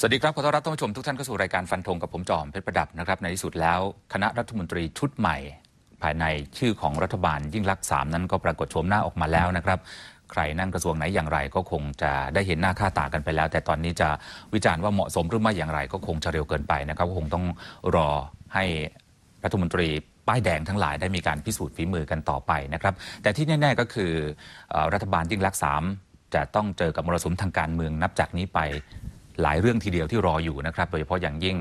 สวัสดีครับ ขอต้อนรับท่านผู้ชมทุกท่านเข้าสู่รายการฟันธงกับผมจอมเพชรประดับนะครับ ในที่สุดแล้วคณะรัฐมนตรีชุดใหม่ ภายในชื่อของรัฐบาลยิ่งลักษณ์สามนั้นก็ปรากฏโฉมหน้าออกมาแล้วนะครับ ใครนั่งกระทรวงไหนอย่างไรก็คงจะได้เห็นหน้าค่าตากันไปแล้ว แต่ตอนนี้จะวิจารณ์ว่าเหมาะสมหรือไม่อย่างไร ก็คงจะเร็วเกินไปนะครับก็คงต้องรอให้รัฐมนตรีป้ายแดงทั้งหลายได้มีการพิสูจน์ฝีมือกันต่อไปนะครับ แต่ที่แน่ ๆก็คือเอ่อรัฐบาลยิ่งลักษณ์สามจะต้องเจอกับมรสุมทางการเมืองนับจากนี้ไป หลายเรื่องทีเดียวที่รออยู่นะครับโดยเฉพาะอย่างยิ่ง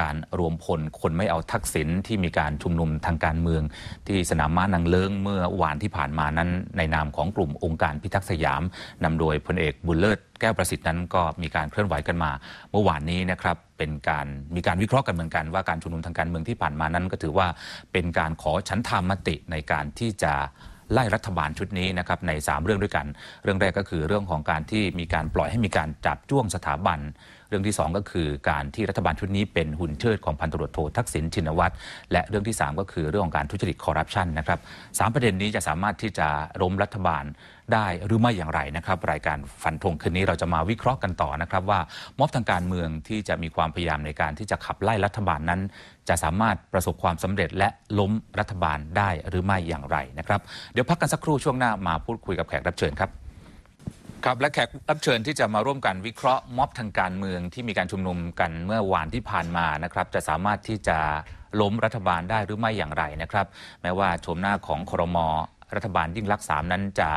การรวมพลคนไม่เอาทักษิณที่มีการชุมนุมทางการเมือง ที่สนามม้านางเลิ้งเมื่อวานที่ผ่านมานั้น ในนามของกลุ่มองค์การพิทักษ์สยามนำโดยพลเอกบุญเลิศแก้วประสิทธิ์นั้นก็มีการเคลื่อนไหวกันมา เมื่อวานนี้นะครับเป็นการมีการวิเคราะห์กันเหมือนกันว่าการชุมนุมทางการเมืองที่ผ่านมานั้นก็ถือว่าเป็นการขอฉันทามติในการที่จะ ไล่รัฐบาลชุดนี้นะครับใน 3 เรื่องด้วยกัน เรื่องแรกก็คือเรื่องของการที่มีการปล่อยให้มีการจับจ้วงสถาบัน รื่องที่ 2 ก็คือการที่รัฐบาลชุดนี้เป็นหุ่นเชิดของพันตำรวจโททักษิณชินวัตรและเรื่องที่ 3 ก็คือเรื่องของการทุจริตคอร์รัปชันนะครับสามประเด็นนี้จะสามารถที่จะล้มรัฐบาลได้หรือไม่อย่างไรนะครับ รายการฟันธงคืนนี้เราจะมาวิเคราะห์กันต่อนะครับ ว่าม็อบทางการเมืองที่จะมีความพยายามในการที่จะขับไล่รัฐบาลนั้น จะสามารถประสบความสำเร็จและล้มรัฐบาลได้หรือไม่อย่างไรนะครับ เดี๋ยวพักกันสักครู่ช่วงหน้ามาพูดคุยกับแขกรับเชิญครับ ครับและแขกรับเชิญที่จะมาร่วมกันวิเคราะห์ม็อบทางการเมืองที่มีการชุมนุมกันเมื่อวานที่ผ่านมานะครับจะสามารถที่จะล้มรัฐบาลได้หรือไม่อย่างไรนะครับ แม้ว่าโฉมหน้าของครม รัฐบาลยิ่งรักษณ์สามนั้นจะ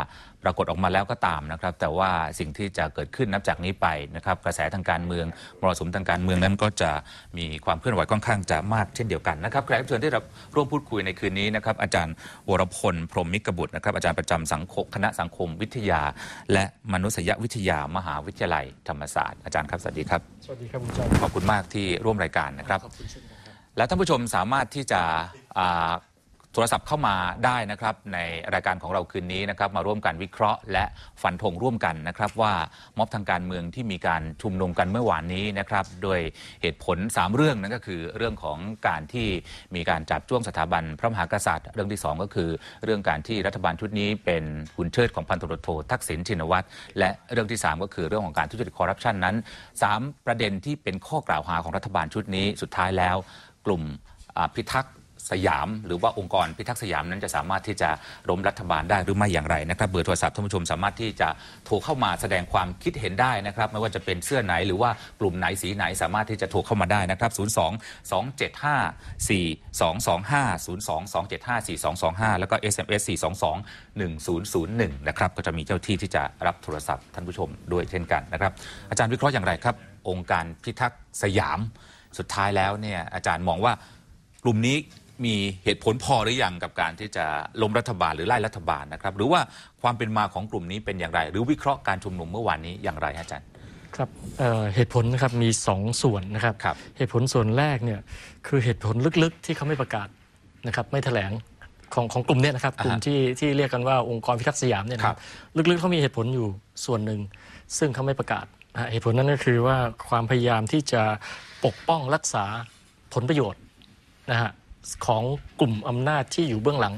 ปรากฏออกมาแล้วก็ตามนะครับ แต่ว่าสิ่งที่จะเกิดขึ้นนับจากนี้ไปนะครับ กระแสทางการเมืองมรสุมทางการเมืองนั้นก็จะมีความเคลื่อนไหวค่อนข้างจะมากเช่นเดียวกันนะครับแขกรับเชิญที่เราร่วมพูดคุยในคืนนี้นะครับ อาจารย์วรพลพรหมมิกบุตรนะครับ อาจารย์ประจำสังคมคณะสังคมวิทยา และมนุษยวิทยามหาวิทยาลัยธรรมศาสตร์อาจารย์ครับสวัสดีครับสวัสดีครับคุณจอมขอบคุณมากที่ร่วมรายการนะครับขอบคุณเช่นกันครับและท่านผู้ชมสามารถที่จะอ่าโทรศัพท์เข้ามาได้นะครับในรายการของเราคืนนี้นะครับมาร่วมกันวิเคราะห์ และฟันธงร่วมกันนะครับว่าม็อบทางการเมืองที่มีการชุมนุมกันเมื่อวานนี้นะครับโดยเหตุผล 3 เรื่องนั่นก็คือเรื่องของการที่มีการจับจ้วงสถาบันพระมหากษัตริย์ เรื่องที่ 2 ก็คือ เรื่องการที่รัฐบาลชุดนี้เป็นหุ่นเชิดของพันตำรวจโททักษิณชินวัตรและเรื่องที่ 3 ก็คือเรื่องของการทุจริตคอร์รัปชันนั้น 3 ประเด็นที่เป็นข้อกล่าวหาของรัฐบาลชุดนี้สุดท้ายแล้ว กลุ่มพิทักษ์ สยาม หรือว่าองค์กรพิทักษ์สยามนั้นจะสามารถที่จะล้มรัฐบาลได้หรือไม่อย่างไรนะครับเบอร์โทรศัพท์ท่านผู้ชมสามารถที่จะโทรเข้ามาแสดงความคิดเห็นได้นะครับไม่ว่าจะเป็นเสื้อไหนหรือว่ากลุ่มไหนสีไหนสามารถที่จะโทรเข้ามาได้นะครับ 02 275 4225 02 275 4225 แล้วก็ SMS 422 1001นะครับก็จะมีเจ้าที่ที่จะรับโทรศัพท์ท่านผู้ชมด้วยเช่นกันนะครับอาจารย์วิเคราะห์อย่างไรครับ องค์การพิทักษ์สยามสุดท้ายแล้วเนี่ยอาจารย์มองว่ากลุ่มนี้ มีเหตุผลพอหรือยังกับการที่จะล้มรัฐบาลหรือไล่รัฐบาลนะครับ หรือว่าความเป็นมาของกลุ่มนี้เป็นอย่างไร หรือวิเคราะห์การชุมนุมเมื่อวานนี้อย่างไรฮะอาจารย์ครับเอ่อเหตุผลนะครับมี 2 ส่วนนะครับครับเหตุผลส่วนแรกเนี่ยคือเหตุผลลึกๆ ที่เขาไม่ประกาศนะครับไม่แถลงของของกลุ่มเนี้นะครับอ่าฮะกลุ่มที่ที่เรียกกันว่าองค์กรพิทักษ์สยามเนี่ยนะครับลึกๆเขามีเหตุผลอยู่ส่วนหนึ่ง ซึ่งเขาไม่ประกาศนะฮะเหตุผลนั้นก็คือว่าความพยายามที่จะปกป้องรักษาผลประโยชน์นะฮะ ของกลุ่มอำนาจที่อยู่เบื้องหลัง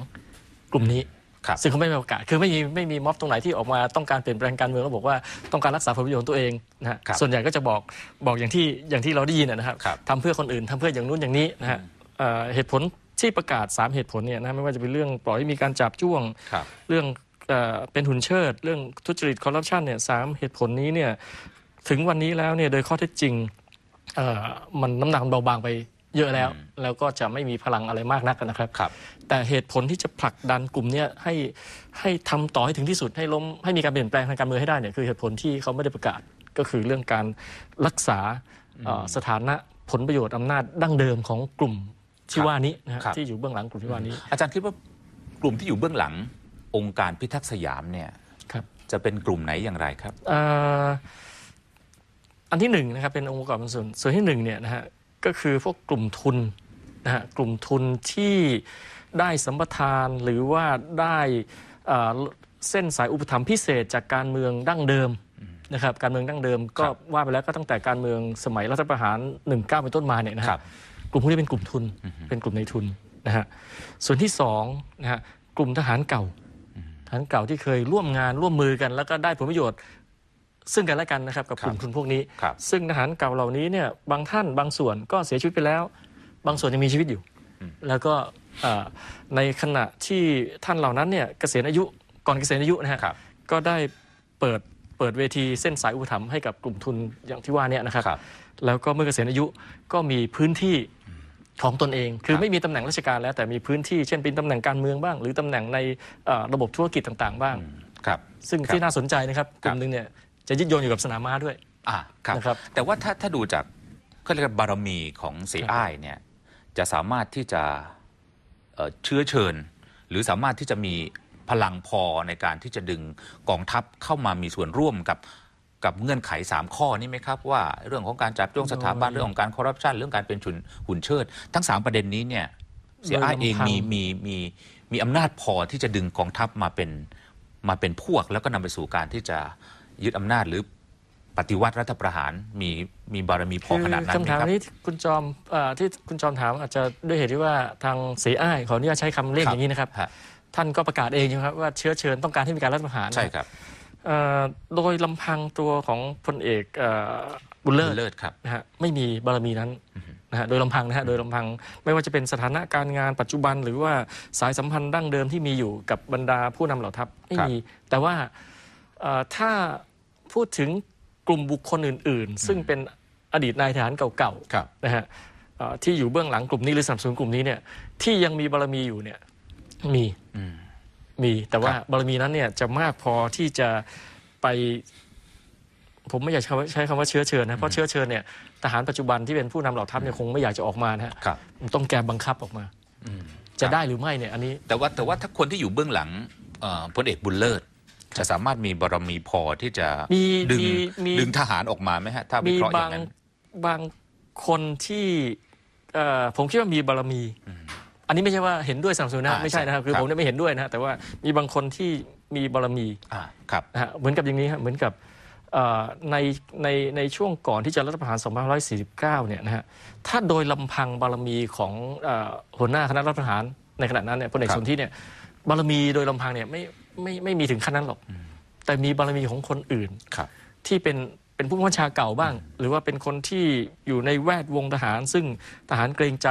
กลุ่มนี้ครับซึ่งเขาไม่มีประกาศคือไม่มีไม่มีม็อบตรงไหนที่ออกมาต้องการเปลี่ยนแปลงการเมืองแล้วบอกว่าต้องการรักษาผลประโยชน์ตัวเองนะฮะครับส่วนใหญ่ก็จะบอกบอกอย่างที่อย่างที่เราได้ยินนะนะครับครับทำเพื่อคนอื่นทำเพื่ออย่างนู้นอย่างนี้นะฮะเอ่อเหตุผลที่ประกาศ 3 เหตุผลเนี่ยนะไม่ว่าจะเป็นเรื่องปล่อยให้มีการจับจ้วงครับเรื่องเอ่อเป็นหุ่นเชิด เรื่องทุจริตคอร์รัปชันเนี่ยสามเหตุผลนี้เนี่ยถึงวันนี้แล้วเนี่ยโดยข้อเท็จจริงเอ่อมันน้ำหนักมันเบาบางไป เยอะแล้ว แล้วก็จะไม่มีพลังอะไรมากนักนะครับ ครับแต่เหตุผลที่จะผลักดันกลุ่มเนี้ยให้ให้ทำต่อให้ถึงที่สุดให้ล้มให้มีการเปลี่ยนแปลงทางการเมืองให้ได้เนี่ยคือเหตุผลที่เขาไม่ได้ประกาศก็คือเรื่องการรักษาเอ่อสถานะผลประโยชน์อำนาจดั้งเดิมของกลุ่มที่ว่านี้นะฮะครับ ที่อยู่เบื้องหลังกลุ่มที่ว่านี้อาจารย์คิดว่ากลุ่มที่อยู่เบื้องหลังองค์การพิทักษ์สยามเนี่ยครับ จะเป็นกลุ่มไหนอย่างไรครับ เอ่ออันที่หนึ่งนะครับเป็นองค์ประกอบส่วนส่วนที่หนึ่งเนี่ยนะฮะ ก็คือพวกกลุ่มทุนนะฮะกลุ่มทุนที่ได้สัมปทานหรือว่าได้เอ่อเส้นสายอุปถัมภ์พิเศษจากการเมืองดั้งเดิมนะครับการเมืองดั้งเดิมก็ครับว่าไปแล้วก็ตั้งแต่การเมืองสมัยรัฐประหาร 19 เป็นต้นมาเนี่ยนะครัฮะบกลุ่มพวกนี้เป็นกลุ่มทุนเป็นกลุ่มในทุนนะฮะส่วนที่สองนะฮะกลุ่มทหารเก่าทหารเก่าที่เคยร่วมงานร่วมมือกัน แล้วก็ได้ผลประโยชน์ ซึ่งกันและกันนะครับกับครับกลุ่มทุนพวกนี้ครับซึ่งทหารเก่าเหล่านี้เนี่ยบางท่านบางส่วนก็เสียชีวิตไปแล้ว บางส่วนยังมีชีวิตอยู่ แล้วก็เอ่อในขณะที่ท่านเหล่านั้นเนี่ยเกษียณอายุก่อนเกษียณอายุนะฮะครับก็ได้เปิดเปิดเวทีเส้นสายอุปถัมภ์ให้กับกลุ่มทุนอย่างที่ว่าเนี่ยนะครับครับแล้วก็เมื่อเกษียณอายุก็มีพื้นที่ของตนเอง คือไม่มีตำแหน่งราชการแล้ว แต่มีพื้นที่เช่นเป็นตำแหน่งการเมืองบ้าง หรือตำแหน่งในเอ่อระบบธุรกิจต่างๆ บ้างครับซึ่งครับที่น่าสนใจนะครับกลุ่ครัมบหนึ่งเนี่ย จะยึดโยงอยู่กับสนามม้าด้วย อ่าครับ นะครับ แต่ว่าถ้าถ้าดูจากก็เรียกว่าบารมีของเสียอ้ายเนี่ยจะสามารถที่จะเอ่อเชื้อเชิญ หรือสามารถที่จะมีพลังพอในการที่จะดึงกองทัพเข้ามามีส่วนร่วมกับกับเงื่อนไข 3 ข้อนี้ไหมครับ ว่าเรื่องของการจับจ้วงสถาบันโดยเรื่องของการคอร์รัปชันเรื่องการเป็นชุนหุ่นเชิด ทั้ง 3 ประเด็นนี้เนี่ยเสียอ้ายโดยลำพังเองมีมีมีมีอำนาจพอที่จะดึงกองทัพมาเป็นมาเป็นพวก แล้วก็นำไปสู่การที่จะ ยึดอำนาจหรือปฏิวัติรัฐประหารมีมีบารมีพอขนาดนั้นคำไหมถามครับนี้คุณจอมเอ่อที่คุณจอมถามอาจจะด้วยเหตุที่ว่าทางเสียอ้ายขออนุญาตใช้คำเรียกครับอย่างนี้นะครับฮะท่านก็ประกาศเองใช่ไหมครับว่าเชื้อเชิญต้องการให้มีการรัฐประหารใช่ครับเอ่อโดยลำพังตัวของพลเอกเอ่อบุญเลิศเลิศครับนะฮะไม่มีบารมีนั้นนะฮะโดยลำพังนะฮะโดยลำพังไม่ว่าจะเป็นสถานะการงานปัจจุบัน หรือว่าสายสัมพันธ์ดั้งเดิมที่มีอยู่กับบรรดาผู้นำเหล่าทัพไม่ครับมีแต่ว่าเอ่อถ้า พูดถึงกลุ่มบุคคลอื่น ๆ ซึ่งเป็นอดีตนายทหารเก่าครับๆนะฮะเอ่อที่อยู่เบื้องหลังกลุ่มนี้หรือสนับสนุนกลุ่มนี้เนี่ยที่ยังมีบารมีอยู่เนี่ยมีอืมมีแต่ว่าครับบารมีนั้นเนี่ยจะมากพอที่จะไป ผมไม่อยากใช้คำว่าใช้คำว่าเชื้อเชิญนะเพราะเชื้อเชิญเนี่ยทหารปัจจุบันที่เป็นผู้นำเหล่าทัพเนี่ยคงไม่อยากจะออกมานะฮะครับมันต้องแกมบังคับออกมาอืมจะครับได้หรือไม่เนี่ยอันนี้ แต่ว่าแต่ว่าถ้าคนที่อยู่เบื้องหลังเอ่อพลเอกบุญเลิศ จะสามารถมีบารมีพอที่จะมีดึงมีมีดึงทหารออกมาไหมฮะ ถ้าวิมีเคราะห์อบาย่างงนั้นบางคนที่เอ่อผมคิดว่ามีบารมี อันนี้ไม่ใช่ว่าเห็นด้วยสนับสนุนนะอ่าไม่ใช่นะครับใช่คือครับผมเนี่ยไม่เห็นด้วยนะฮะแต่ว่ามีบางคนที่มีบารมีอ่าครับนะฮะเหมือนกับอย่างนี้ฮะเหมือนกับเอ่อในในในช่วงก่อนที่จะรัฐประหาร 2549 เนี่ยนะฮะถ้าโดยลำพังบารมีของเอ่อหัวหน้าคณะรัฐประหารในขณะนั้นเนี่ยพลเอกครับสนธิเนี่ยบารมีโดยลำพังเนี่ยไม่ ไม่ไม่มีถึงขั้นนั้นหรอก แต่มีบารมีของคนอื่นครับ ที่เป็นเป็นผู้บัญชาเก่าบ้าง หรือว่าเป็นคนที่อยู่ในแวดวงทหาร ซึ่งทหารเกรงใจ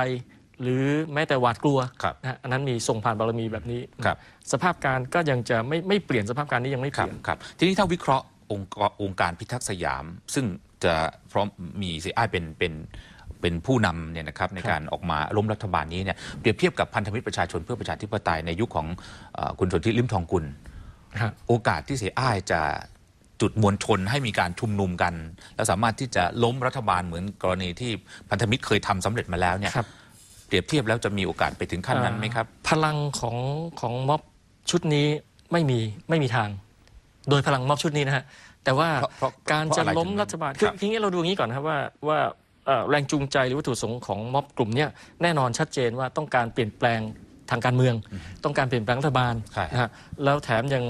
หรือแม้แต่หวาดกลัวครับนะฮะอันนั้นมีส่งผ่านบารมีแบบนี้ ครับ สภาพการก็ยังจะไม่ไม่เปลี่ยนสภาพการนี้ยังไม่คเปรับลี่ยน ครับ ทีนี้ถ้าวิเคราะห์องค์กรองค์การพิทักษ์สยาม ซึ่งจะพร้อมมีเสียอ้ายเป็นเป็น เป็นผู้นำเนี่ยนะครับในการออกมาล้มรัฐบาลนี้เนี่ยเปรียบเทียบกับพันธมิตรประชาชนเพื่อประชาธิปไตยในยุคของเออคุณสนธิลิมทองกุลฮะโอกาสที่เสียอ้ายจะจุดมวลชนให้มีการชุมนุมกัน แล้วสามารถที่จะล้มรัฐบาลเหมือนกรณีที่พันธมิตรเคยทำสำเร็จมาแล้วเนี่ยครับ เปรียบเทียบแล้วจะมีโอกาสไปถึงขั้นนั้นไหมครับ พลังของของม็อบชุดนี้ไม่มีไม่มีทาง โดยพลังม็อบชุดนี้นะฮะแต่ว่าเพราะเพราะการเพราะจะอะไรล้มถึง รัฐบาลครับคือทีนี้เราดูอย่างนี้ก่อนนะครับว่าว่าเอ่อ แรงจูงใจหรือวัตถุประสงค์ของม็อบกลุ่มเนี้ยแน่นอนชัดเจนว่าต้องการเปลี่ยนแปลงทางการเมือง ต้องการเปลี่ยนแปลงรัฐบาลใช่นะฮะแล้วแถมยัง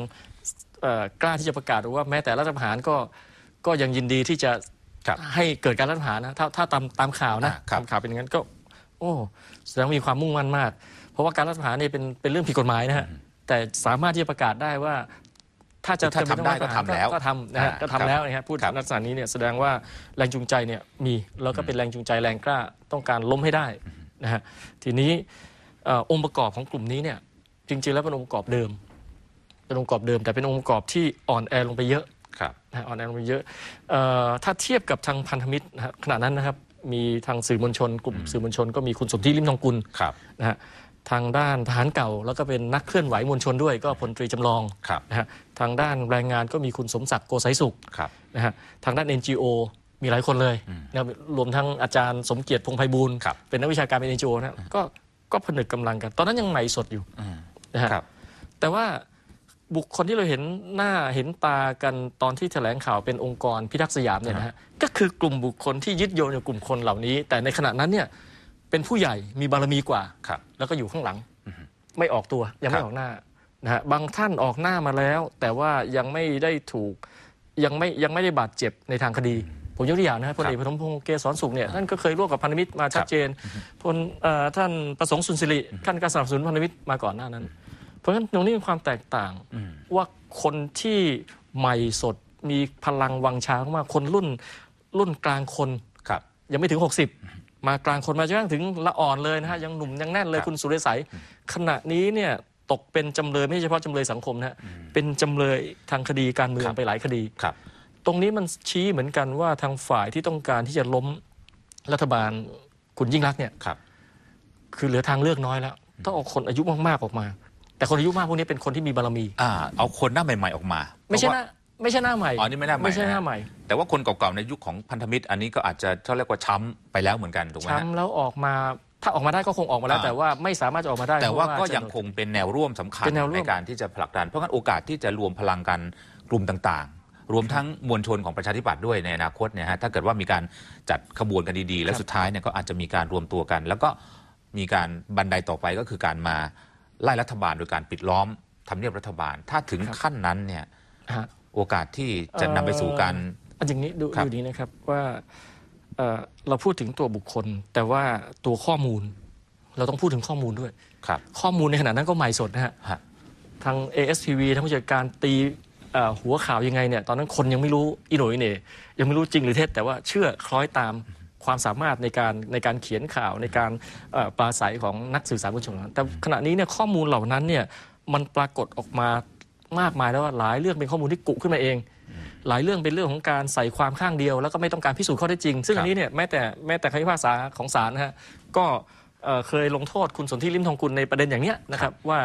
เอ่อกล้าที่จะประกาศว่าแม้แต่รัฐประหารก็ก็ยังยินดีที่จะครับให้เกิดการรัฐประหารนะถ้าถ้าตามตามข่าวนะอ่าครับตามข่าวเป็นอย่างนั้นก็ โอ้แสดงว่ามีความมุ่งมั่นมาก เพราะว่าการรัฐประหารเนี่ยเป็นเป็นเรื่องผิดกฎหมายนะฮะแต่สามารถที่จะประกาศได้ว่า ถ้าจะถ้าจำเป็นต้องทำได้รัฐประหารก็ทำแล้วก็ทำนะฮะอ่าก็ทำแล้วนะฮะพูดครับ ลักษณะนี้เนี่ยแสดงว่าแรงจูงใจเนี่ยมีแล้วก็เป็นแรงจูงใจแรงกล้าต้องการล้มให้ได้นะฮะทีนี้เอ่อองค์ประกอบของกลุ่มนี้เนี่ยจริงๆแล้วเป็นองค์ประกอบเดิม เป็นองค์ประกอบเดิม แต่เป็นองค์ประกอบที่อ่อนแอลงไปเยอะ ครับ นะฮะออนแอร์ลงไปเยอะเอ่อถ้าเทียบกับทางพันธมิตรนะฮะขณะนั้นนะครับ มีทางสื่อมวลชน กลุ่มสื่อมวลชนก็มีคุณสมที่ริมทองกุลครับ นะฮะ ทางด้านทหารเก่า แล้วก็เป็นนักเคลื่อนไหวมวลชนด้วยก็พลตรีจำลองครับนะฮะทางด้านแรงงานก็มีคุณสมศักดิ์โกไสยสุขครับนะฮะทางด้าน NGO มีหลายคนเลยนะครับรวมทั้งอาจารย์สมเกียรติพงษ์ไพบูลย์ครับเป็นนักวิชาการเป็น NGO นะก็ก็ผนึกกำลังกัน ตอนนั้นยังใหม่สดอยู่อืมนะฮะครับแต่ว่าบุคคลที่เราเห็นหน้าเห็นตากันตอนที่แถลงข่าวเป็นองค์กรพิทักษ์สยามเนี่ยนะฮะก็คือกลุ่มบุคคลที่ยึดโยงกับกลุ่มคนเหล่านี้ แต่ในขณะนั้นเนี่ย เป็นผู้ใหญ่มีบารมีกว่า ครับแล้วก็อยู่ข้างหลัง ไม่ออกตัวยังครัไม่บออกหน้านะฮะบางท่านออกหน้ามาแล้ว แต่ว่ายังไม่ได้ถูกยังไม่ยังไม่ได้บาดเจ็บในทางคดี ผมยกตัวอย่างนะฮะพลเอกปฐมพงษ์เกษรสุขเนี่ยท่านก็เคยร่วมกับพันธมิตรมาชัดเจนพลเอ่อท่านประสงค์สุนทริท่านก็สนับสนุนพันธมิตรมาก่อนหน้านั้น เพราะฉะนั้นตรงนี้เป็นความแตกต่างอืม ว่าคนที่ใหม่สดมีพลังวังชามากคนรุ่นรุ่นกลางคน ครับ ยังไม่ถึง 60 มากลางคนมาจนกระทั่งถึงละอ่อนเลยนะฮะยังหนุ่มยังแน่นเลยครับคุณสุริสัยขณะนี้เนี่ยตกเป็นจำเลยไม่ใช่เฉพาะจำเลยสังคมนะฮะเป็นจำเลยทางคดีการเมืองไปหลายคดี ครับ ตรงนี้มันชี้เหมือนกันว่าทางฝ่ายที่ต้องการที่จะล้มรัฐบาลคุณยิ่งรักษณ์เนี่ย ครับ คือเหลือทางเลือกน้อยแล้ว ต้องเอาคนอายุมากๆออกมา แต่คนอายุมากพวกนี้เป็นคนที่มีบารมี อ่า เอาคนหน้าใหม่ ๆ ออกมาไม่ใช่เพหราะน้า ไม่ใช่หน้าใหม่อ๋อนี่ไม่หน้าใหม่ไม่ใช่นะหน้าใหม่ว่าแต่ว่าคนเก่าๆในยุคของพันธมิตร อันนี้ก็อาจจะเขาเรียกว่าช้ำไปแล้วเหมือนกันถูกไหมฮะช้ำแล้วออกมาถ้าออกมาได้ก็คงออกมาแล้วอ่าแต่ว่าไม่สามารถจะออกมาได้ แต่ว่าเพระก็จะยังคงเป็นแนวร่วมสำคัญเป็นแนวร่วมในการที่จะผลักดัน เพราะงั้นโอกาสที่จะรวมพลังกันกลุ่มต่างๆรวมทั้งมวลชนของประชาธิปัตย์ด้วยในอนาคตเนี่ยฮะถ้าเกิดว่ามีการจัดขบวนกันดีๆ และสุดท้ายเนี่ยก็อาจจะมีการรวมตัวกัน แล้วก็มีการบันไดต่อไปก็คือการมาไล่รัฐบาลโดยการปิดล้อมทำเนียบรัฐบาล ถ้าถึงขั้นนั้นเนี่ยฮะ โอกาสที่จะนำไปสู่การ อันอย่างนี้ดูครับดูนี้นะครับว่าเอ่อเราพูดถึงตัวบุคคล แต่ว่าตัวข้อมูล เราต้องพูดถึงข้อมูลด้วย ครับข้อมูลในขณะนั้นก็ใหม่สดนะฮะ ฮะ ทาง ASTV ทั้งผู้จัดการตีเอ่อหัวข่าวยังไงเนี่ยตอนนั้นคนยังไม่รู้อีโหนอีเหน่ยังไม่รู้จริงหรือเท็จแต่ว่าเชื่อคล้อยตามความสามารถในการในการเขียนข่าวในการเอ่อปราศัยของนักสื่อสารมวลชนแต่ขณะนี้เนี่ยข้อมูลเหล่านั้นเนี่ยมันปรากฏออกมา มากมายแล้วว่าหลายเรื่องเป็นข้อมูลที่กุขึ้นมาเอง หลายเรื่องเป็นเรื่องของการใส่ความข้างเดียว แล้วก็ไม่ต้องการพิสูจน์ข้อเท็จจริง ซึ่งครับอันนี้เนี่ยแม้แต่แม้แต่คำพิพากษาของศาลนะฮะก็เอ่อเคยลงโทษคุณสนธิริมทองกุลในประเด็นอย่างเนี้ยนะครับว่า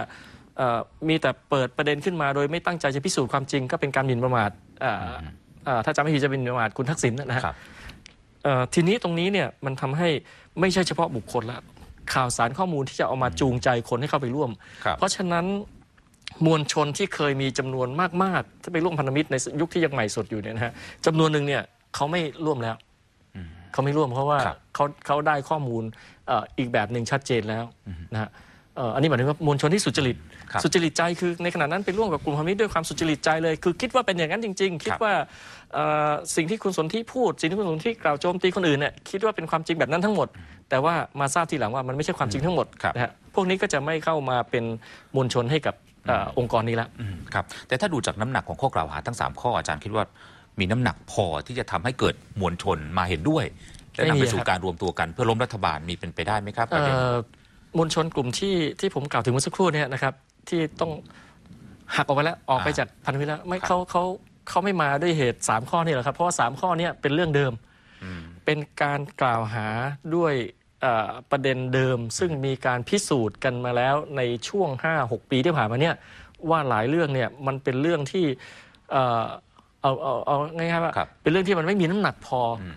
เอ่อมีแต่เปิดประเด็นขึ้นมา โดยไม่ตั้งใจจะพิสูจน์ความจริง ก็เป็นการหมิ่นประมาทเอ่อเอ่อถ้าจำไม่ผิดจะเป็นหมิ่นประมาทคุณทักษิณนะฮะครับเอ่อทีนี้ตรงนี้เนี่ยมันทำให้ไม่ใช่เฉพาะบุคคลละข่าวสารข้อมูลที่จะเอามาจูงใจคนให้เข้าไปร่วมครับเพราะฉะนั้น มวลชนที่เคยมีจำนวนมากๆถ้าไปร่วมพันธมิตรในยุคที่ยังใหม่สดอยู่เนี่ยนะฮะจำนวนหนึ่งเนี่ยเขาไม่ร่วมแล้วเขาไม่ร่วมเพราะว่าครับเขาเขาได้ข้อมูลเอ่ออีกแบบหนึ่งชัดเจนแล้วนะฮะเอ่ออันนี้หมายถึงว่ามวลชนที่สุจริตครับสุจริตใจคือในขณะนั้นไปร่วมกับกลุ่มพันธมิตรด้วยความสุจริตใจเลย คือคิดว่าเป็นอย่างนั้นจริง ๆ คิดครับว่าเอ่อสิ่งที่คุณสนที่พูด สิ่งที่คุณสนที่กล่าวโจมตีคนอื่นเนี่ยคิดว่าเป็นความจริงแบบนั้นทั้งหมด แต่ว่ามาทราบทีหลังว่ามันไม่ใช่ความจริงทั้งหมดครับนะฮะพวกนี้ก็จะไม่เข้ามาเป็นมวลชนให้กับเอ่อองค์กรนี้ละอืมครับแต่ถ้าดูจากน้ำหนักของข้อกล่าวหาทั้ง 3 ข้ออาจารย์คิดว่ามีน้ำหนักพอที่จะทำให้เกิดมวลชนมาเห็นด้วย และไม่นำมีไปสู่ครับการรวมตัวกันเพื่อล้มรัฐบาลมีเป็นไปได้ไหมครับประเด็นเอ่อมวลชนกลุ่มที่ที่ผมกล่าวถึงเมื่อสักครู่เนี่ยนะครับที่ต้องหักออกไปแล้วออกไปอ่าจากพันธมิตรแล้วไม่ครับเขาเขาเขาไม่มาด้วยเหตุ 3 ข้อนี่หรอกครับ เพราะว่า3ข้อเนี้เป็นเรื่องเดิม เป็นการกล่าวหาด้วยเอ่อ ประเด็นเดิมซึ่งมีการพิสูจน์กันมาแล้วในช่วง 5-6 ปีที่ผ่านมาเนี่ยว่าหลายเรื่องเนี่ยมันเป็นเรื่องที่เอ่อเอาเอาเอาง่ายๆว่าครับเป็นเรื่องที่มันไม่มีน้ำหนักพออม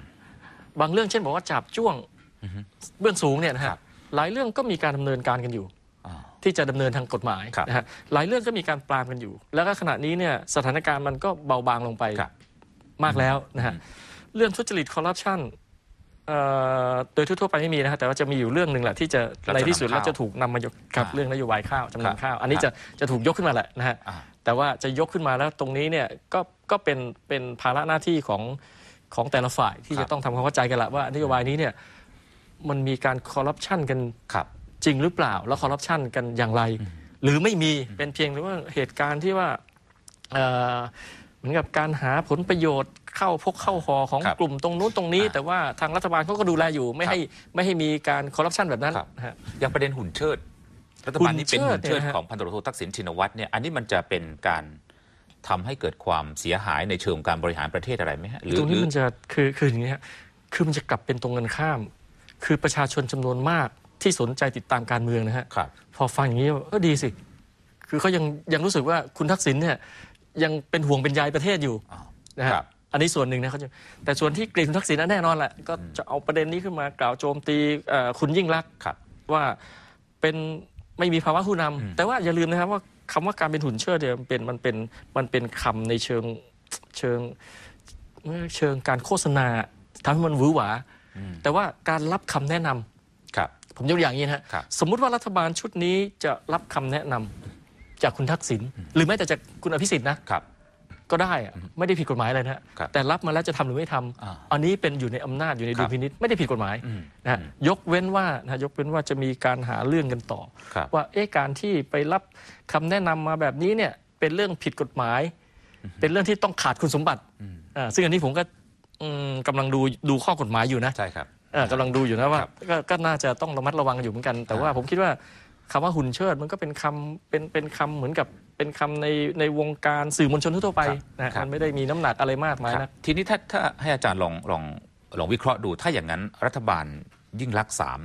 บางเรื่องเช่นบอกว่าจับจ้วงเบื้องสูงเนี่ยนะคฮะรับหลายเรื่องก็มีการดำเนินการกันอยู่อ่าที่จะดำเนินทางกฎหมายครับนะฮะหลายเรื่องก็มีการปรามกันอยู่ แล้วก็ขณะนี้เนี่ยสถานการณ์มันก็เบาบางลงไปครับมากแล้วนะฮะเรื่องทุจริตคอร์รัปชันเอ่อ โดยทั่วๆไปไม่มีนะฮะแต่ว่าจะมีอยู่เรื่องหนึ่งแหละที่จะเราจะในที่สุดนำแล้วข้าวจะถูกนำมายกครับอ่าเรื่องนโยบายข้าวจำนวนครับข้าว อันนี้ครับจะจะถูกยกขึ้นมาแหละนะฮะอ่าแต่ว่าจะยกขึ้นมาแล้วตรงนี้เนี่ยก็ก็เป็นเป็นภาระหน้าที่ของของแต่ละฝ่ายที่ครัจะบต้องทำความเข้าใจกันละว่านโยบายนี้เนี่ยมันมีการคอร์รัปชันกันครับจริงหรือเปล่า แล้วคอร์รัปชันกันอย่างไร หรือไม่มีเป็นเพียงหรือว่าเหตุการณ์ที่ว่าเอ่อเห มือนกับการหาผลประโยชน์เข้าพกเข้าหอของครับกลุ่มตรงนู้นตรงนี้อ่าแต่ว่าทางรัฐบาลเขาก็ดูแลอยู่ไม่ครับให้ไม่ให้มีการคอร์รัปชันแบบนั้นครับนะฮะอย่างประเด็นหุ่นเชิด รัฐบาลนี้เป็นหุ่หุ่นนเชิเชิดดเนี่ยนะฮะของพันตำรวจโททักษิณชินวัตรเนี่ยอันนี้มันจะเป็นการทำให้เกิดความเสียหายในเชิงการบริหารประเทศอะไรไหมฮะหรือตรงหนี้รือมันจะคือคืออย่างนี้ฮะคือมันจะกลับเป็นตรงกันข้าม คือประชาชนจำนวนมากที่สนใจติดตามการเมืองนะฮะครับพอฟังอย่างนี้ก็ดีสิ คือเขายังยังรู้สึกว่าคุณทักษิณเนี่ย ยังเป็นห่วงเป็นใยประเทศอยู่อ้าวนะฮะครับ อันนี้ส่วนหนึ่งนะเขาจะแต่ส่วนที่เกลียดคุณทักษิณนั้นแน่นอนแหละก็จะเอาประเด็นนี้ขึ้นมากล่าวโจมตีเอ่อคุณยิ่งรักษณ์ครับ ว่าเป็นไม่มีภาวะผู้นำแต่ว่าอย่าลืมนะครับว่าคำว่าการเป็นหุ่นเชิดเนี่ยมันเป็นมันเป็นมันเป็นคำในเชิงเชิงเชิงการโฆษณาทำให้มันหวือหวา แต่ว่าการรับคำแนะนำ ครับ ผมยกตัวอย่างนี้นะฮะครับ สมมุติว่ารัฐบาลชุดนี้จะรับคำแนะนำ จากคุณทักษิณหรือแม้แต่จากคุณอภิสิทธิ์นะครับ ก็ได้อะไม่ได้ผิดกฎหมายอะไรนะฮะครับแต่รับมาแล้วจะทำหรือไม่ทำอ่าอันนี้เป็นอยู่ในอำนาจอยู่ในครัดุบลพินิษไม่ได้ผิดกฎหมายอืมนะฮะยกเว้นว่านะฮะยกเว้นว่าจะมีการหาเรื่องกันต่อ ครับว่าเอ๊ะการที่ไปรับคำแนะนำมาแบบนี้เนี่ยเป็นเรื่องผิดกฎหมาย เป็นเรื่องที่ต้องขาดคุณสมบัติอ่าซึ่งอันนี้ผมก็อืมกำลังดูดูข้อกฎหมายอยู่นะ ใช่ครับ เออกำลังดูอยู่นะว่าครับ ก็ก็น่าจะต้องระมัดระวังอยู่เหมือนกัน แต่ว่าผมคิดว่า คำว่าหุ่นเชิดมันก็เป็นคำเป็นเป็นคำเหมือนกับเป็นคำในในวงการสื่อมวลชนทั่วๆไปนะฮะมันไม่ได้มีน้ำหนักอะไรมากมายครับนะทีนี้ถ้าถ้าให้อาจารย์ลองลองลองวิเคราะห์ดู ถ้าอย่างนั้นรัฐบาลยิ่งรักษณ์สาม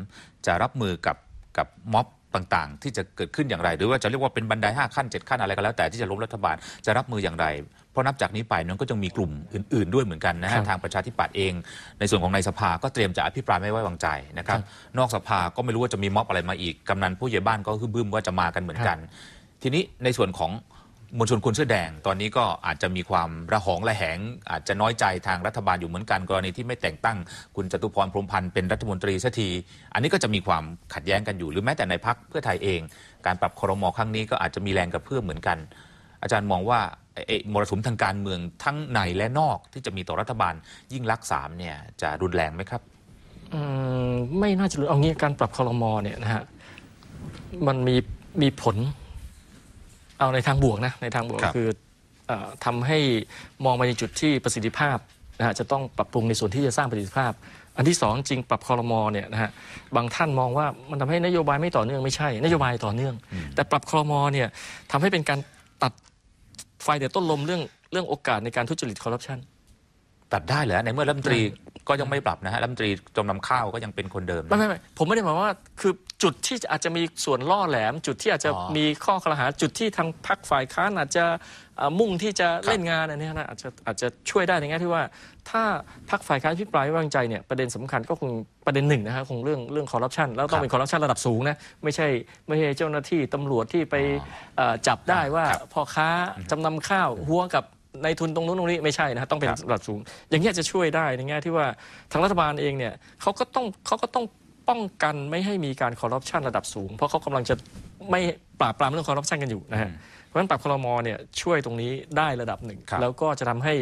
จะรับมือกับกับม็อบต่างๆ ที่จะเกิดขึ้นอย่างไร หรือว่าจะเรียกว่าเป็นบันไดห้าขั้นเจ็ดขั้นอะไรก็แล้วแต่ที่จะล้มรัฐบาลจะรับมืออย่างไร เพราะนับจากนี้ไปนั้นก็จะมีกลุ่มอื่น ๆ ด้วยเหมือนกันนะครัฮะบทางประชาธิปัตย์เอง ในส่วนของในสภาก็เตรียมจะอภิปรายไม่ไว้วางใจนะครับ นอกสภาก็ไม่รู้ว่าจะมีม็อบอะไรมาอีกกำนันผู้ใหญ่บ้านก็ฮึบึ้มว่าจะมากันเหมือนกัน ทีนี้ในส่วนของมวลชนคนเสื้อแดงตอนนี้ก็อาจจะมีความระหองระแหง อาจจะน้อยใจทางรัฐบาลอยู่เหมือนกันกรณีที่ไม่แต่งตั้ง คุณจตุพรพรหมพันธ์เป็นรัฐมนตรีสักที อันนี้ก็จะมีความขัดแย้งกันอยู่หรือแม้แต่ในพักเพื่อไทยเอง การปรับครมครั้งนี้ก็อาจจะมีแรงกระเพื่อมเหมือนกัน อาจารย์มองว่าไอ้ไอ้ มรสุมทางการเมืองทั้งในและนอกที่จะมีต่อรัฐบาลยิ่งรักษณ์สามเนี่ยจะรุนแรงไหมครับอืมไม่น่าจะรู้เอางี้การปรับคอรมอเนี่ยนะฮะมันมีมีผล เอาในทางบวกนะในทางบวกครับคือเออทำให้มองไปในจุดที่ประสิทธิภาพนะฮะจะต้องปรับปรุงในส่วนที่จะสร้างประสิทธิภาพ อันที่สองจริงปรับคอรมอเนี่ยนะฮะบางท่านมองว่ามันทำให้นโยบายไม่ต่อเนื่องไม่ใช่ นโยบายต่อเนื่อง แต่ปรับคอรมอเนี่ยทำให้เป็นการตัด ไฟแต่ต้นลมเรื่องเรื่องโอกาสในการทุจริตคอร์รัปชันตัดได้เหรอในเมื่อรัฐมนตรีก็ยังไม่ปรับนะฮะรัฐมนตรีจำนำข้าวก็ยังเป็นคนเดิมนะ ไม่ไม่ไม่ผมไม่ได้หมายว่า คือจุดที่อาจจะมีส่วนล่อแหลม จุดที่อาจจะอ๋อ มีข้อกล่าวหาจุดที่ทางพรรคฝ่ายค้านอาจจะเอ่อ มุ่งที่จะครับเล่นงานอันเนี้ยนะอาจจะอาจจะช่วยได้ในแง่ที่ว่า ถ้าพรรคฝ่ายค้านพิปรายไม่ไว้วางใจเนี่ยประเด็นสำคัญก็คงประเด็นหนึ่งนะฮะคงเรื่องเรื่องคอร์รัปชันแล้วต้องเป็นคอร์รัปชันระดับสูงนะไม่ใช่ไม่ใช่เจ้าหน้าที่ตำรวจที่ไปเอ่อจับได้ว่าครับพ่อค้าจำนำข้าวหัวกับในทุนตรงนู้นตรงนี้ไม่ใช่นะฮะต้องเป็นครับระดับสูง อย่างเงี้ยจะช่วยได้ในแง่ที่ว่าทางรัฐบาลเองเนี่ยเขาก็ต้องเขาก็ต้องป้องกันไม่ให้มีการคอร์รัปชันระดับสูง เพราะเขากำลังจะไม่ปราบปรามเรื่องคอร์รัปชันกันอยู่นะฮะ เพราะฉะนั้นปรับคอรมอเนี่ยช่วยตรงนี้ได้ระดับหนึ่งครับแล้วก็จะทำให้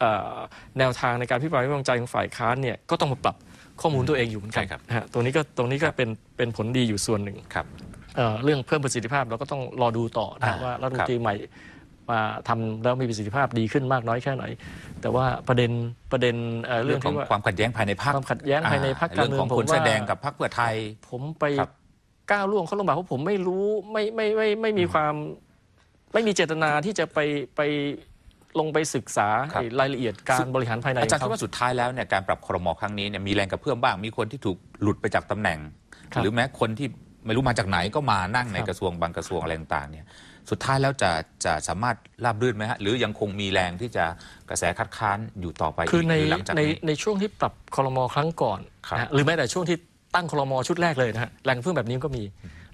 เอ่อแนวทางในการพิพากษาไม่ไว้วางใจของฝ่ายค้านเนี่ยก็ต้องมาปรับข้อมูลตัวเองอยู่เหมือนกัใช่ครับนะฮะตรงนี้ก็ตรงนี้ก็เป็นเป็นผลดีอยู่ส่วนหนึ่งครับเอ่อเรื่องเพิ่มประสิทธิภาพเราก็ต้องรอดูต่อนะอ่าว่ารัฐมนตรีใหม่มาทำแล้วมีประสิทธิภาพดีขึ้นมากน้อยแค่ไหน แต่ว่าประเด็นประเด็นเอ่อเรื่เรื่อองงของที่ว่าความขัดแย้งภายในพรรคความขัดแย้งภายในพรรคการเมืองเรื่องของคนผมว่าเสื้อแดงกับพรรคเพื่อไทย ผมไปครับก้าวล่วงเขาลงมาเพราะผมไม่รู้ไม่ไม่ไม่ไม่มีความ ไม่มีเจตนาที่จะไปไปลงไปศึกษาครับไอ้รายละเอียดการบริหารภายในอาจารย์ขคิงดเข ว่าสุดท้ายแล้วเนี่ยการปรับครมครั้งนี้เนี่ยมีแรงกระเพื่อมบ้างมีคนที่ถูกหลุดไปจากตำแหน่ง ครับหรือแม้คนที่ไม่รู้มาจากไหนก็มานั่งในครับ กระทรวงบางกระทรวงอะไรต่างๆเนี่ยสุดท้ายแล้วจะจะสามารถราบรื่นไหมฮะหรือยังคงมีแรงที่จะกระแสคัดค้านอยู่ต่อไปคือในหรืหลังจากในนี้ ในช่วงที่ปรับคอรมอครั้งก่อนครับ นะฮะหรือแม้แต่ช่วงที่ตั้งคอรมอชุดแรกเลยนะฮะแรงกระเพื่อมแบบนี้ก็มี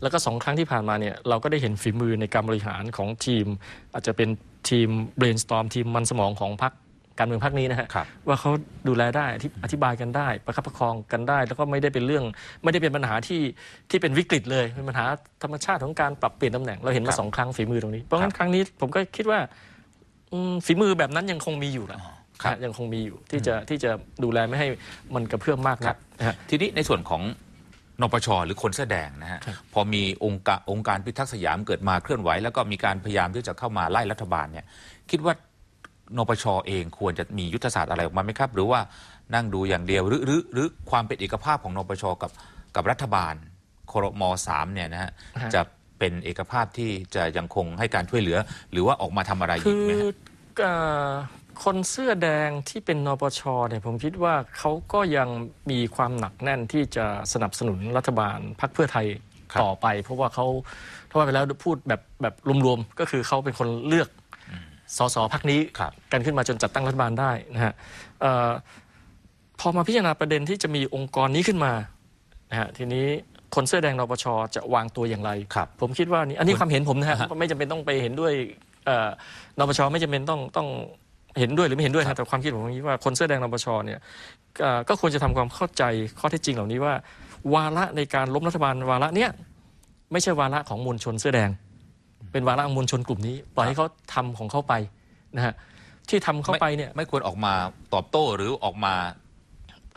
แล้วก็สองครั้งที่ผ่านมาเนี่ยเราก็ได้เห็นฝีมือในการบริหารของทีม อาจจะเป็นทีม brainstorm ทีมมันสมองของพรรคการเมืองพรรคนี้นะฮะครับว่าเขาดูแลได้อธิอธิบายกันได้ ประคับประคองกันได้ แล้วก็ไม่ได้เป็นเรื่อง ไม่ได้เป็นปัญหาที่ที่เป็นวิกฤตเลยเป็นปัญหาธรรมชาติของการปรับเปลี่ยนตำแหน่งเราเห็นครัมาบสองครั้งฝีมือตรงนี้เพราะงั้ครันบครั้งนี้ผมก็คิดว่าอืมฝีมือแบบนั้นยังคงมีอยู่แหละครับนะฮะยังคงมีอยู่ที่จะที่จะดูแลไม่ให้มันกระเพื่อมมากครันักบนะฮะทีนี้ในส่วนของ นปชหรือคนเสื้อแดงนะฮะครับพอมีองค์การองค์การพิทักษ์สยามเกิดมาเคลื่อนไหว แล้วก็มีการพยายามที่จะเข้ามาไล่รัฐบาลเนี่ยคิดว่านปชเองควรจะมียุทธศาสตร์อะไรออกมาไหมครับ หรือว่านั่งดูอย่างเดียวหรือหรือหรือความเป็นเอกภาพของนปชกับกับรัฐบาลครมสามเนี่ยนะฮะฮะจะเป็นเอกภาพที่จะยังคงให้การช่วยเหลือ หรือว่าออกมาทำอะไรคือีกอไหมฮะเอ่อ คนเสื้อแดงที่เป็นนปชเนี่ยผมคิดว่าเขาก็ยังมีความหนักแน่นที่จะสนับสนุนรัฐบาลพรรคเพื่อไทยครับต่อไป เพราะว่าเขาถ้าว่าไปแล้วพูดแบบแบบรวมๆก็คือเขาเป็นคนเลือกสสพักนี้ครับกันขึ้นมาจนจัดตั้งรัฐบาลได้นะฮะเอ่อพอมาพิจารณาประเด็นที่จะมีองค์กรนี้ขึ้นมานะฮะทีนี้คนเสื้อแดงนปชจะวางตัวอย่างไรครับผมคิดว่านี่อันนี้ความเห็นผมนะฮะอ่าฮะไม่จำเป็นต้องไปเห็นด้วยเอ่อนปชไม่จำเป็นต้องต้อง เห็นด้วยหรือไม่เห็นด้วยนะแต่ความคิดผมคิดว่าคนเสื้อแดงนปชเนี่ยก็ก็ควรจะทำความเข้าใจข้อเท็จจริงเหล่านี้ว่า วาระในการล้มรัฐบาลวาระเนี้ยไม่ใช่วาระของมวลชนเสื้อแดง เป็นวาระของมวลชนกลุ่มนี้ ปล่อยให้เขาทำของเขาไปนะฮะที่ทำเข้าไปเนี่ยไม่ควรออกมาตอบโต้หรือออกมา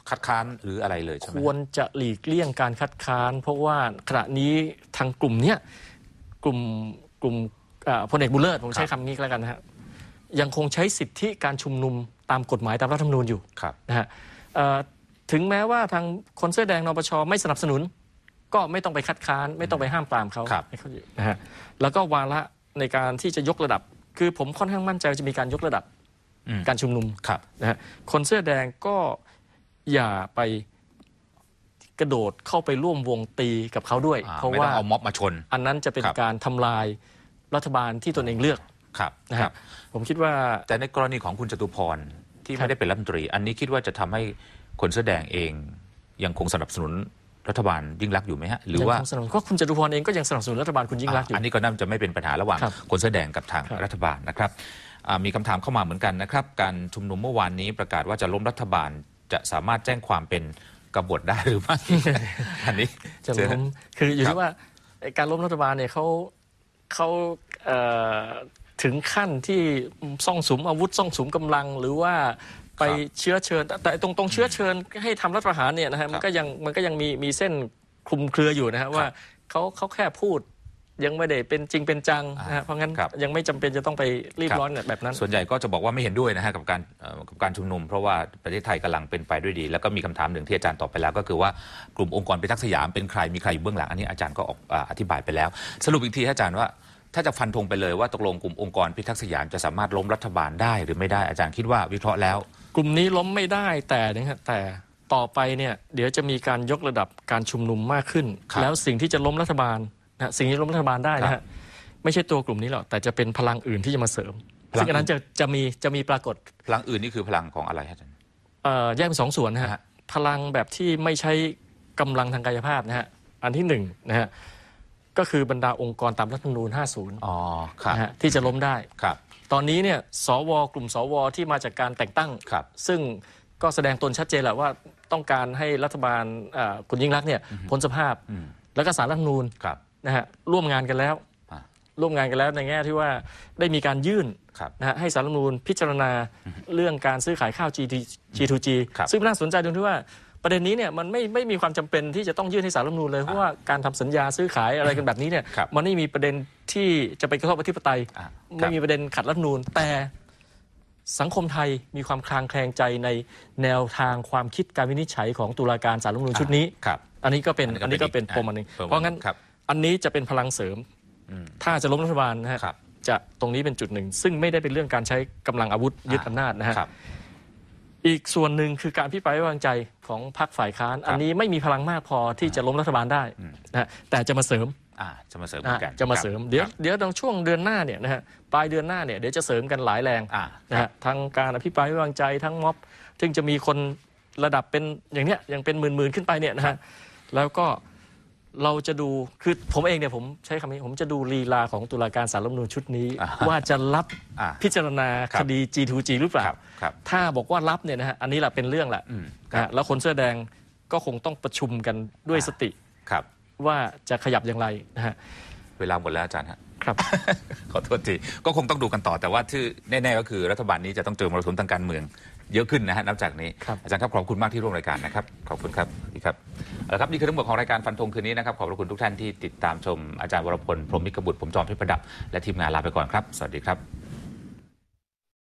คัดค้านหรืออะไรเลยใช่ไหมควรจะหลีกเลี่ยงการคัดค้าน เพราะว่าขณะนี้ทางกลุ่มเนี้ยกลุ่มกลุ่มอ่าพลเอกบุญเลิศผมใช้คำนี้ก็แล้วกันนะฮะ ยังคงใช้สิทธิการชุมนุมตามกฎหมายตามรัฐธรรมนูญอยู่ครับนะฮะเอ่อถึงแม้ว่าทางคนเสื้อแดงนปชไม่สนับสนุน ก็ไม่ต้องไปคัดค้าน ไม่ต้องไปห้ามปรามเขาครับ ให้เขาอยู่นะฮะแล้วก็วาระในการที่จะยกระดับ คือผมค่อนข้างมั่นใจว่าจะมีการยกระดับอืม การชุมนุม ครับ นะฮะคนเสื้อแดงก็อย่าไปกระโดดเข้าไปร่วมวงตีกับเขาด้วย อ่าเพราะไม่ต้ว่าองเอาม็อบมาชน อันนั้นจะเป็นครับ การทำลายรัฐบาลที่ตนเองเลือก ครับนะคฮะรับผมคิดว่า แต่ในกรณีของคุณจตุพรที่ครับ ไม่ได้เป็นรัฐมนตรี อันนี้คิดว่าจะทำให้คนเสื้อแดงเอง ยังคงสนับสนุนรัฐบาลยิ่งรักษณ์อยู่ไหมฮะหรือว่า ยังคงสนับสนุนก็คุณจตุพรเองก็ยังสนับสนุนรัฐบาลคุณยิ่งรักษณ์อยู่ อันนี้ก็น่าจะไม่เป็นปัญหาระหว่างครับคนเสื้อแดงกับทางครับ รัฐบาลนะครับอ่ามีคำถามเข้ามาเหมือนกันนะครับ การชุมนุมเมื่อวานนี้ประกาศว่าจะล้มรัฐบาลจะสามารถแจ้งความเป็นกบฏได้หรือไม่ อันนี้ จะเชิญล้มคืออยู่ครับที่ว่าไอ้การล้มรัฐบาลเนี่ยเขาเขาเอ่อ ถึงขั้นที่ซ่องสุมอาวุธซ่องสุมกำลังหรือว่าไปเชื้อเชิญ แต่แต่ตรงตรงเชื้อเชิญให้ทำรัฐประหารเนี่ยนะฮะมันก็ยังมันก็ยังมีมีเส้นคลุมเครืออยู่นะฮะว่าเขาเขาแค่พูดยังไม่ได้เป็นจริงเป็นจังนะฮะเพราะงั้นครับยังไม่จำเป็นจะต้องไปรีบร้อนเนี่ยแบบนั้น ส่วนใหญ่ก็จะบอกว่าไม่เห็นด้วยนะฮะกับการเอ่อกับการชุมนุม เพราะว่าประเทศไทยกำลังเป็นไปด้วยดี แล้วก็มีคำถามหนึ่งที่อาจารย์ตอบไปแล้ว ก็คือว่ากลุ่มองค์กรพิทักษ์สยามเป็นใครมีใครอยู่เบื้องหลังอันนี้อาจารย์ก็ออกอ่าอธิบายไปแล้ว สรุปอีกทีฮะอาจารย์ว่า ถ้าจะฟันธงไปเลยว่าตกลงกลุ่มองค์กรพิทักษ์สยามจะสามารถล้มรัฐบาลได้หรือไม่ได้อาจารย์คิดว่าวิเคราะห์แล้ว กลุ่มนี้ล้มไม่ได้แต่นะครับแต่ต่อไปเนี่ยเดี๋ยวจะมีการยกระดับการชุมนุมมากขึ้นครับแล้วสิ่งที่จะล้มรัฐบาลนะสิ่งที่ล้มรัฐบาลได้นะครัฮะบไม่ใช่ตัวกลุ่มนี้หรอกแต่จะเป็นพลังอื่นที่จะมาเสริมพลังซึ่งอันนั้นจะจะมีจะมีปรากฏพลังอื่นนี่คือพลังของอะไรฮะอาจารย์เอ่อแยกเป็นสองส่วนนะฮะฮะพลังแบบที่ไม่ใช้กำลังทางกายภาพนะฮะอันที่หนึ่งนะฮะ ก็คือบรรดาองค์กรตามรัฐธรรมนูญ 50 อ๋อ ครับ นะฮะที่จะล้มได้ ครับ ตอนนี้เนี่ยสวกลุ่มสวที่มาจากการแต่งตั้ง ครับ ซึ่งก็แสดงตนชัดเจนแหละว่าต้องการให้รัฐบาลเอ่อคุณยิ่งรักษณ์เนี่ยพ้นสภาพอืมแล้วก็สารรัฐธรรมนูญครับ นะฮะร่วมงานกันแล้ว อ่า ร่วมงานกันแล้วในแง่ที่ว่าได้มีการยื่นครับ นะฮะให้สารรัฐธรรมนูญพิจารณาเรื่องการซื้อขายข้าว GT G2G ครับ ซึ่งน่าสนใจตรงที่ว่า ประเด็นนี้เนี่ยมันไม่ไม่มีความจำเป็นที่จะต้องยื่นให้สารรัฐธรรมนูญเลยเพราะว่าการทำสัญญาซื้อขายอะไรกันแบบนี้เนี่ยครับมันไม่มีประเด็นที่จะไปกระทบอธิปไตยอ่าไม่มีประเด็นขัดรัฐธรรมนูญแต่สังคมไทยมีความคลางแคลงใจในแนวทางความคิดการวินิจฉัยของตุลาการสารรัฐธรรมนูญชุดนี้ครับอันนี้ก็เป็นอัอันนนี้นี้ก็ก็เป็เป็นนอีกปมอันหนึ่งปมอันหนึ่งเพราะงั้นครับอันนี้จะเป็นพลังเสริมอืมถ้าจะล้มรัฐบาลนะฮะครับจะตรงนี้เป็นจุดหนึ่ง ซึ่งไม่ได้เป็นเรื่องการใช้กำลังอาวุธยึดอำนาจนะฮะครับ อีกส่วนหนึ่งคือการพิปรายไม่ไว้วางใจของพรรคฝ่ายค้าน อันนี้ไม่มีพลังมากพอที่จะล้มรัฐบาลได้นะฮะแต่จะมาเสริมอ่าจะมาเสริมเหมือนกันอะจะมาเสริมครับเดี๋ยวครับเดี๋ยวตอนช่วงเดือนหน้าเนี่ยนะฮะปลายเดือนหน้าเนี่ยเดี๋ยวจะเสริมกันหลายแรงอ่านะฮะทั้งการอภิปรายไม่ไว้วางใจทั้งม็อบ ซึ่งจะมีคนระดับเป็นอย่างเนี้ยยังเป็นหมื่นๆขึ้นไปเนี่ยนะฮะแล้วก็ เราจะดูคือผมเองเนี่ยผมใช้คำนี้ผมจะดูลีลาของตุลาการสารรัฐธรรมนูญชุดนี้อ่าว่าจะรับอ่าพิจารณาครัคบดี G2G หรือเปล่า ครับครับถ้าบอกว่ารับเนี่ยนะฮะอันนี้แหละเป็นเรื่องแหละอืมนะฮะแล้วคนเสื้อแดงก็คงต้องประชุมกันด้วยสติครับ ว่าจะขยับอย่างไรนะฮะเวลาหมดแล้วอาจารย์ฮะ ครับ ขอโทษที ก็คงต้องดูกันต่อแต่ว่าที่แน่ ๆ ก็คือรัฐบาลนี้จะต้องเจอมรสุมทางการเมือง เยอะขึ้นนะฮะนับจากนี้ครับอาจารย์ครับขอบคุณมากที่ร่วมรายการนะครับ ขอบคุณครับสวัสดีครับเอาละครับนี่คือทั้งหมดของรายการฟันธงคืนนี้นะครับ ขอบพระคุณทุกท่านที่ติดตามชมอาจารย์วรพลพรหมมิกบุตรผมจอมเพชรประดับ และทีมงานลาไปก่อนครับ สวัสดีครับ